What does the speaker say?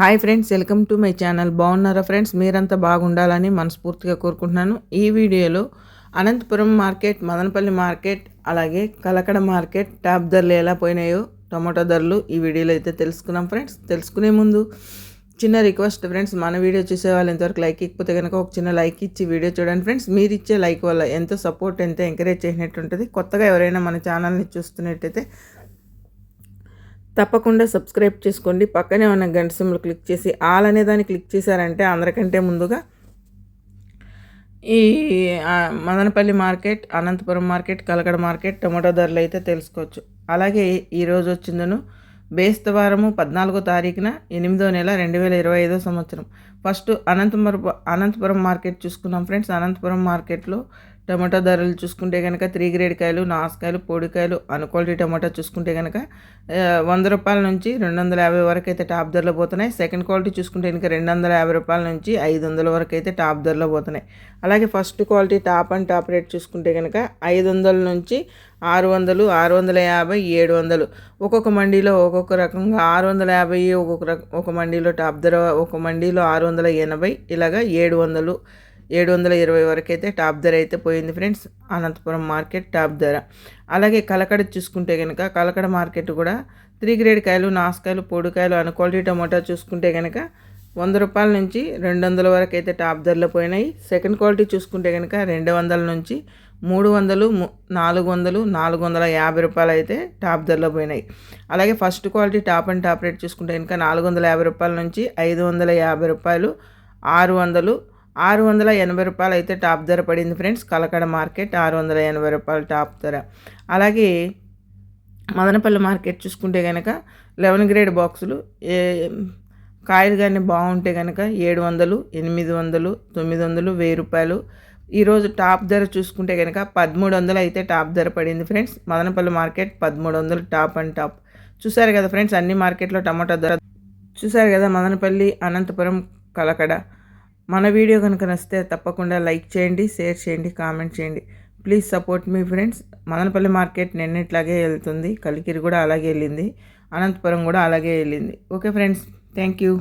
Hi friends welcome to my channel. బాగున్నారా friends? మీరంతా బాగుండాలని మనస్ఫూర్తిగా కోరుకుంటున్నాను. ఈ వీడియోలో అనంతపురం మార్కెట్ మదనపల్లి మార్కెట్ అలాగే కలకడ మార్కెట్ టాప్ ధరలు ఎలా పోయినాయో టమాటో ధరలు ఈ వీడియోలో అయితే తెలుసుకున్నాం ఫ్రెండ్స్. తెలుసుకునే ముందు చిన్న రిక్వెస్ట్ ఫ్రెండ్స్ మన వీడియో చూసే వాళ్ళు ఇంతవరకు లైక్ ఇకపోతే కనుక ఒక చిన్న లైక్ ఇచ్చి వీడియో చూడండి ఫ్రెండ్స్. మీరు ఇచ్చే లైక్ వల్ల ఎంతో సపోర్ట్ ఎంత ఎంకరేజ్ చేసినట్టు ఉంటుంది కొత్తగా ఎవరైనా మన ఛానల్ని చూస్తున్నట్టయితే తప్పకుండా సబ్స్క్రైబ్ చేసుకోండి. పక్కనే ఉన్న గంట సింబల్ క్లిక్ చేసి ఆల్ అనే దాన్ని క్లిక్ చేశారంటే అందరికంటే ముందుగా ఈ Madanapalle market Anantapur market Kalakada market tomato ధరలు అయితే తెలుసుకోవచ్చు. అలాగే ఈరోజు వచ్చిందను బేస్తవారము పద్నాలుగో తారీఖున ఎనిమిదో నెల రెండు వేల ఇరవై ఐదో సంవత్సరం. ఫస్ట్ అనంతపురం అనంతపురం మార్కెట్ చూసుకున్నాం ఫ్రెండ్స్. అనంతపురం మార్కెట్లో టమాటా ధరలు చూసుకుంటే కనుక త్రీ గ్రేడ్ కాయలు నాసుకాయలు పొడికాయలు క్వాలిటీ టమాటా చూసుకుంటే కనుక వంద రూపాయల నుంచి రెండు వందల యాభై వరకు అయితే టాప్ ధరలో పోతున్నాయి. సెకండ్ క్వాలిటీ చూసుకుంటే కనుక రెండు వందల యాభై రూపాయల నుంచి ఐదు వందల వరకు అయితే టాప్ ధరలో పోతున్నాయి. అలాగే first quality top and top rate చూసుకుంటే కనుక ఐదు వందల నుంచి ఆరు వందలు ఆరు వందల యాభై ఏడు వందలు. ఒక్కొక్క మండీలో ఒక్కొక్క రకంగా ఆరు వందల యాభై ఒక్కొక్క రకం ఒక మండీలో టాప్ ధర ఒక మండీలో ఆరు వందల ఎనభై ఇలాగా ఏడు వందలు ఏడు వందల ఇరవై వరకు అయితే టాప్ ధర అయితే పోయింది ఫ్రెండ్స్. అనంతపురం మార్కెట్ టాప్ ధర. అలాగే కలకడ చూసుకుంటే కనుక కలకడ మార్కెట్ కూడా త్రీ గ్రేడ్ కాయలు నాసుకాయలు పొడికాయలు అను క్వాలిటీ టమోటా చూసుకుంటే కనుక వంద రూపాయల నుంచి రెండు వందల వరకు అయితే టాప్ ధరలో పోయినాయి. సెకండ్ క్వాలిటీ చూసుకుంటే కనుక రెండు వందల నుంచి మూడు వందలు నాలుగు వందలు నాలుగు వందల యాభై రూపాయలు అయితే టాప్ ధరలో పోయినాయి. అలాగే first quality top and top rate చూసుకుంటే కనుక నాలుగు వందల యాభై రూపాయల నుంచి ఐదు వందల యాభై రూపాయలు ఆరు వందలు ఆరు వందల ఎనభై రూపాయలు అయితే టాప్ ధర పడింది ఫ్రెండ్స్. కలకడ మార్కెట్ ఆరు వందల ఎనభై రూపాయలు టాప్ ధర. అలాగే మదనపల్లి మార్కెట్ చూసుకుంటే కనుక లెవెన్ గ్రేడ్ బాక్సులు ఏ కాయలు కానీ బాగుంటే కనుక ఏడు వందలు ఎనిమిది వందలు తొమ్మిది వందలు వెయ్యి రూపాయలు. ఈరోజు టాప్ ధర చూసుకుంటే కనుక పదమూడు వందలు అయితే టాప్ ధర పడింది ఫ్రెండ్స్. మదనపల్లి మార్కెట్ పదమూడు వందలు టాప్ అండ్ టాప్. చూసారు కదా ఫ్రెండ్స్ అన్ని మార్కెట్లో టమాటా ధర. చూసారు కదా మదనపల్లి అనంతపురం కలకడ. మన వీడియో కనుక నచ్చితే తప్పకుండా లైక్ చేయండి షేర్ చేయండి కామెంట్ చేయండి. ప్లీజ్ సపోర్ట్ మీ ఫ్రెండ్స్ మదనపల్లి మార్కెట్ నిన్నట్లాగే వెళ్తుంది. కలికిరి కూడా అలాగే వెళ్ళింది. అనంతపురం కూడా అలాగే వెళ్ళింది. Okay friends thank you